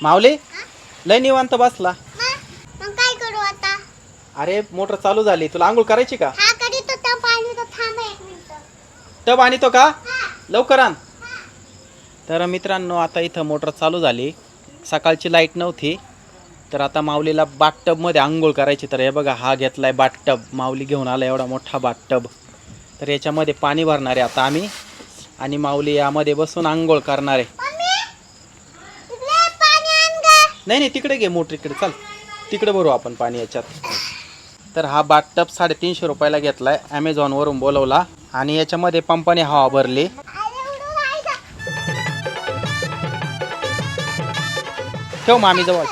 माऊली लय निवांत बसला. मग काय करू आता? अरे मोटर चालू झाली. तुला आंघोळ करायची का? हा करीत होता पाणी तर थांब एक मिनिट. टब आणि तो का? हा. लवकर आण. तर मित्रांनो आता इथं मोटर चालू झाली. सकाळची लाइट नव्हती. तर आता माऊलीला बाथटबमध्ये आंघोळ करायची. तर हे बघा हा घेतलाय बाथटब माऊली घेऊन आला एवढा मोठा बाथटब तर याच्यामध्ये पाणी भरणार आहे आता आम्ही. आणि माऊली यामध्ये बसून आंघोळ करणार आहे मम्मी इकडे पाणी आण ग नाही नाही तिकडे घे मोटर इकडे चल. तिकडे भरू आपण पाणी याच्यात. तर हा बाथटब साडेतीनशे रुपयाला घेतलाय. ॲमेझॉनवरून बोलवला. आणि याच्यामध्ये पंपाने हवा भरली. ठेव मामी जवळ.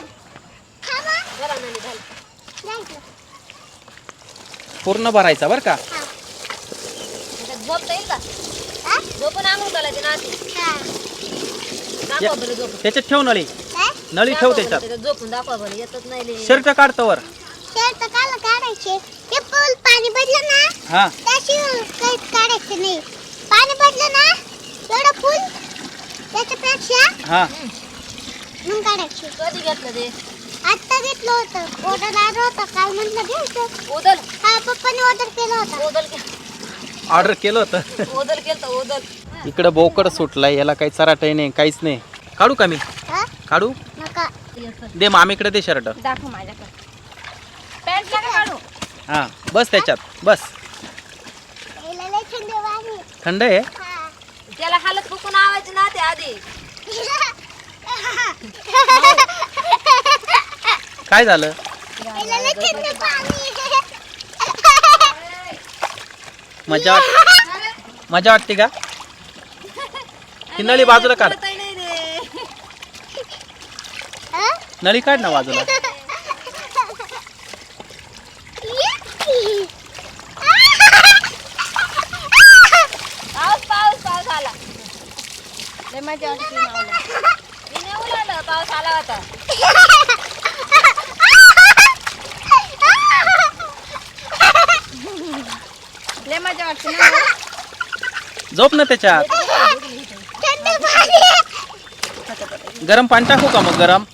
पूर्ण भरायचा बरं का? त्याच्यात ठेव नळी? नळी ठेव त्याच्यात बरं त्याच्यात. झोपून दाखवा बरं येतच नाही ले. शर्ट काढतो वर शर्ट काला काढायचे. ते पूल पाणी भरलं ना हा. काढायचं नाही. पाणी भरलं ना एवढं फुल त्याच्यापेक्षा हा. मग काढायचे. कधी घेतलं ते? आत्ता घेतलं होतं. ऑर्डर आलं होतं काल म्हटलं घ्यायचं. ओदल. हा पप्पाने ऑर्डर केलं होतं. ओदल के- ऑर्डर केलं होतं. ओदल केलं ओदल. इकडं बोकड सुटलाय याला काही चराटही नाही काहीच नाही. काढू का मी? हा? काढू? दे मामीकडे दे शर्ट. दाखव माझ्याकडे. पॅन्ट नका काढू हा बस त्याच्यात बस. थंड आहे. हा. त्याला हालत फुकून आवायचे ना ते आधी. काय झालं. मजा वाट मजा वाटते का? ती नळी बाजूला काढ कळतही नाही रे हा? नळी काढ ना बाजूला. पाऊस पाऊस आला. लय मजा वाटते मावला. मी नाही उलाढलं, पाऊस आला होता. लय मजा वाटते ना झोप ना त्याच्यात. गरम पाणी टाकू का मग गरम?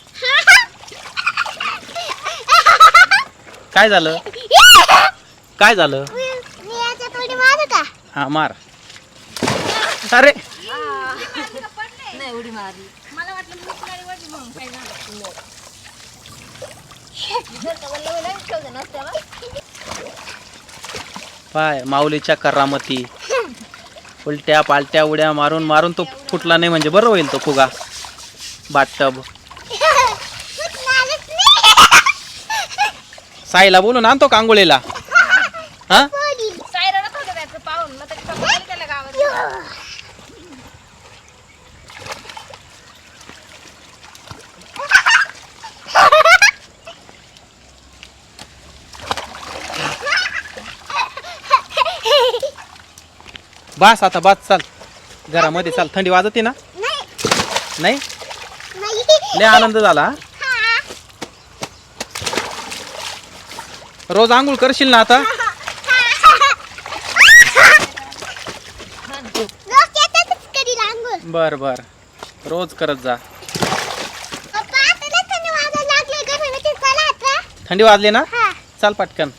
काय झालं? काय झालं? हा मार. अरे! पाय माऊलीच्या करामती. उलट्या पालट्या उड्या मारून मारून तो फुटला नाही म्हणजे बरं होईल तो फुगा. बाटटब फुटणारच नाही. साईला बोलून आणतो कांगोळीला हा? पोरी. सायरनच होतं त्याचं पाहून. मग त्याच्या पप्पाला त्याला गावात. बास आता बास चाल. घरामध्ये चाल. थंडी वाजते ना? नाही. लय आनंद झाला हा? रोज आंघोळ करशील ना आता? बर बर. रोज करत जा. थंडी वाजली ना? हा. चाल पटकन.